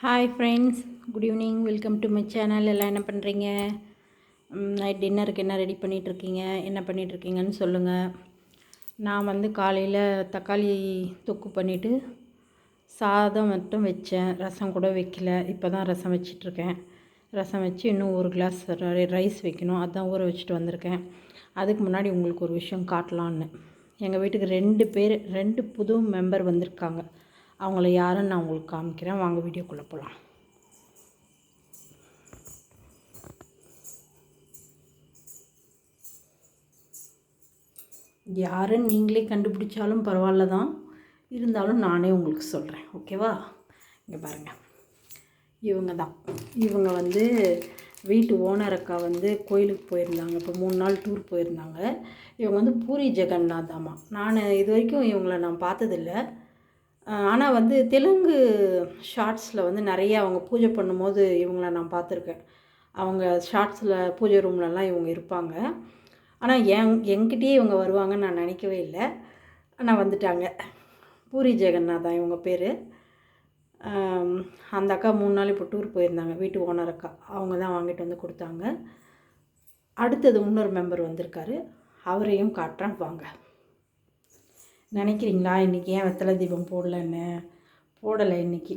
Hi friends good evening welcome to my channel எல்லாம் என்ன பண்ணுறீங்க நைட் டின்னருக்கு என்ன ரெடி பண்ணிகிட்ருக்கீங்க என்ன பண்ணிகிட்ருக்கீங்கன்னு சொல்லுங்கள் நான் வந்து காலையில் தக்காளி தொக்கு பண்ணிவிட்டு சாதம் மட்டும் வச்சேன். ரசம் கூட வைக்கல. இப்போ தான் ரசம் வச்சிட்ருக்கேன் ரசம் வச்சு இன்னும் ஒரு கிளாஸ் ரைஸ் வைக்கணும். அதான் ஊற வச்சுட்டு வந்திருக்கேன். அதுக்கு முன்னாடி உங்களுக்கு ஒரு விஷயம் காட்டலான்னு எங்கள் வீட்டுக்கு ரெண்டு பேர் ரெண்டு புது மெம்பர் வந்திருக்காங்க. அவங்கள யாருன்னு நான் உங்களுக்கு காமிக்கிறேன். வாங்க வீடியோக்குள்ளே போகலாம் யாருன்னு நீங்களே கண்டுபிடிச்சாலும் பரவாயில்ல தான் இருந்தாலும் நானே உங்களுக்கு சொல்கிறேன் ஓகேவா? இங்கே பாருங்கள் இவங்க தான். இவங்க வந்து வீட்டு ஓனர் அக்கா வந்து கோயிலுக்கு போயிருந்தாங்க. இப்போ மூணு நாள் டூர் போயிருந்தாங்க. இவங்க வந்து பூரி ஜெகநாத் அம்மா நான் இது வரைக்கும் இவங்களை நான் பார்த்ததில்ல. ஆனால் வந்து தெலுங்கு ஷார்ட்ஸில் வந்து நிறைய அவங்க பூஜை பண்ணும்போது இவங்கள நான் பார்த்துருக்கேன். அவங்க ஷார்ட்ஸில் பூஜை ரூம்லலாம் இவங்க இருப்பாங்க. ஆனால் என் என்கிட்டயே இவங்க வருவாங்கன்னு நான் நினைக்கவே இல்லை. ஆனால் வந்துட்டாங்க. பூரி ஜெகநாதா இவங்க பேர். அந்த அக்கா மூணு நாள் இப்போ டூர் போயிருந்தாங்க. வீட்டு ஓனர் அக்கா. அவங்க தான் வாங்கிட்டு வந்து கொடுத்தாங்க. அடுத்தது இன்னொரு மெம்பர் வந்திருக்காரு. அவரையும் காட்டுறேன். வாங்க. நினைக்கிறீங்களா? இன்றைக்கி ஏன் வெத்தலை தீபம் போடலன்னு? போடலை இன்றைக்கி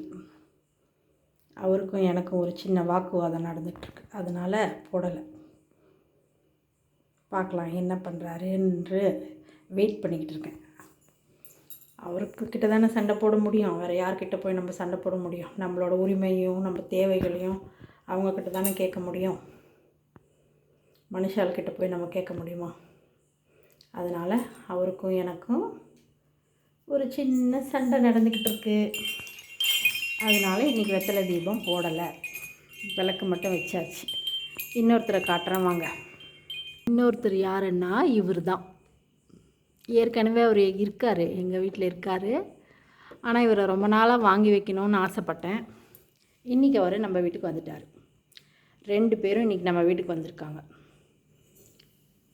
அவருக்கும் எனக்கும் ஒரு சின்ன வாக்குவாதம் நடந்துகிட்ருக்கு அதனால் போடலை. பார்க்கலாம் என்ன பண்ணுறாருன்று வெயிட் பண்ணிக்கிட்டு இருக்கேன். அவருக்கு கிட்ட தானே சண்டை போட முடியும். வேறு யார்கிட்ட போய் நம்ம சண்டை போட முடியும்? நம்மளோட உரிமையும் நம்ம தேவைகளையும் அவங்கக்கிட்ட தானே கேட்க முடியும்? மனுஷால்கிட்ட போய் நம்ம கேட்க முடியுமா? அதனால் அவருக்கும் எனக்கும் ஒரு சின்ன சண்டை நடந்துக்கிட்டு இருக்கு அதனால இன்றைக்கி வெத்தலை தீபம் போடலை. விளக்கு மட்டும் வச்சாச்சு. இன்னொருத்தரை காட்டுறேன் வாங்க. இன்னொருத்தர் யாருன்னா இவர் தான். ஏற்கனவே அவர் இருக்கார். எங்கள் வீட்டில் இருக்கார். ஆனால் இவரை ரொம்ப நாளாக வாங்கி வைக்கணும்னு ஆசைப்பட்டேன். இன்றைக்கி அவர் நம்ம வீட்டுக்கு வந்துட்டார். ரெண்டு பேரும் இன்றைக்கி நம்ம வீட்டுக்கு வந்திருக்காங்க.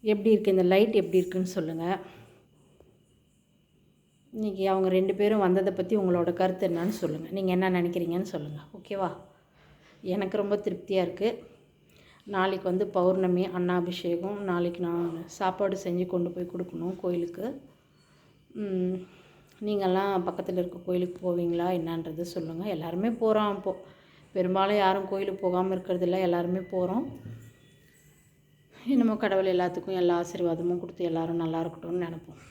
எப்படி இருக்குது இந்த லைட் எப்படி இருக்குன்னு சொல்லுங்கள் இன்றைக்கி அவங்க ரெண்டு பேரும் வந்ததை பற்றி உங்களோட கருத்து என்னன்னு சொல்லுங்கள் நீங்கள் என்ன நினைக்கிறீங்கன்னு சொல்லுங்கள் ஓகேவா எனக்கு ரொம்ப திருப்தியாக இருக்குது நாளைக்கு வந்து பௌர்ணமி அன்னாபிஷேகம். நாளைக்கு நான் சாப்பாடு செஞ்சு கொண்டு போய் கொடுக்கணும் கோயிலுக்கு. நீங்கள்லாம் பக்கத்தில் இருக்க கோயிலுக்கு போவீங்களா? என்னன்றது சொல்லுங்கள் எல்லாருமே போகிறோம் இப்போது பெரும்பாலும் யாரும் கோயிலுக்கு போகாமல் இருக்கிறதில்ல எல்லாருமே போகிறோம் என்னமோ கடவுள் எல்லாத்துக்கும் எல்லா ஆசீர்வாதமும் கொடுத்து எல்லோரும் நல்லா இருக்கட்டும்னு நினப்போம்.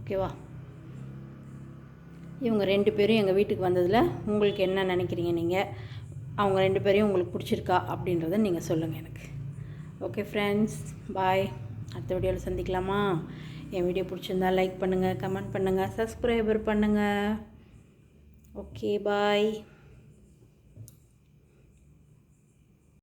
ஓகேவா இவங்க ரெண்டு பேரும் எங்கள் வீட்டுக்கு வந்ததில் உங்களுக்கு என்ன நினைக்கிறீங்க நீங்கள் அவங்க ரெண்டு பேரையும் உங்களுக்கு பிடிச்சிருக்கா அப்படின்றத நீங்கள் சொல்லுங்கள் எனக்கு. ஓகே ஃப்ரெண்ட்ஸ் பாய் அடுத்த வீடியோவில் சந்திக்கலாமா? என் வீடியோ பிடிச்சிருந்தா லைக் பண்ணுங்கள் கமெண்ட் பண்ணுங்கள் சப்ஸ்கிரைபர் பண்ணுங்கள் ஓகே பாய்